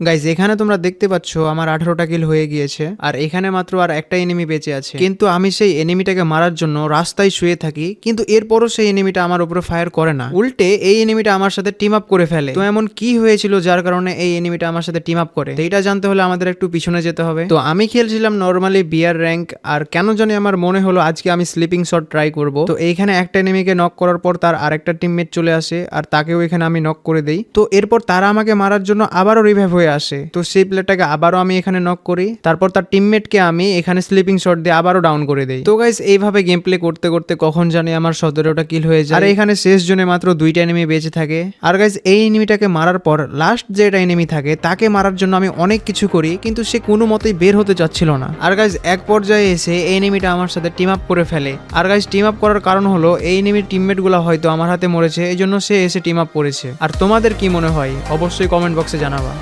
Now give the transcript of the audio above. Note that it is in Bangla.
গাইজ এখানে তোমরা দেখতে পাচ্ছ আমার আঠারোটা কিল হয়ে গিয়েছে, আর এখানে মাত্র আর একটা এনিমি বেঁচে আছে। কিন্তু আমি সেই এনিমিটাকে মারার জন্য রাস্তায় শুয়ে থাকি, কিন্তু এরপরও সেই এনিমিটা আমার উপরে ফায়ার করে না। উল্টে এই এনিমিটা আমার সাথে টিম আপ করে ফেলে। তো এমন কি হয়েছিল যার কারণে এই এনিমিটা আমার সাথে টিম আপ করে? এইটা জানতে হলে আমাদের একটু পিছনে যেতে হবে। তো আমি খেলছিলাম নর্মালি বিয়ার র্যাঙ্ক আর কেন জানি আমার মনে হলো আজকে আমি স্লিপিং শট ট্রাই করব। তো এইখানে একটা এনিমিকে নক করার পর তার আরেকটা টিমমেট চলে আসে, আর তাকেও এখানে আমি নক করে দেই। তো এরপর তারা আমাকে মারার জন্য আবারও রিভাইভ হয়ে আসে। তো সেই প্লেয়ারটাকে আবারও আমি এখানে নক করি। তারপর তার টিমমেটকে আমি এখানে স্লিপিং শট দিয়ে আবারও ডাউন করে দেই। তো গাইস এইভাবে গেম প্লে করতে করতে কখন জানি আমার সতেরোটা কিল হয়ে যায়। আর এখানে শেষ জনে মাত্র দুইটা এনিমি বেঁচে থাকে। আর গাইস এই এনিমিটাকে মারার পর লাস্ট যেটা এনিমি থাকে, তাকে মারার জন্য আমি অনেক কিছু করি, কিন্তু সে কোনো মতেই বের হতে চাচ্ছিল না। আর গাইস এক পর্যায়ে এসে এই এনিমিটা আমার সাথে টিম আপ করে ফেলে। আর গাইস টিম আপ করার কারণ হলো, এই এনিমির টিমমেটগুলো হয়তো আমার হাতে মরেছে এই জন্য সে এসে টিম আপ করেছে। আর তোমাদের কি মনে হয়? অবশ্যই কমেন্ট বক্সে জানাবা।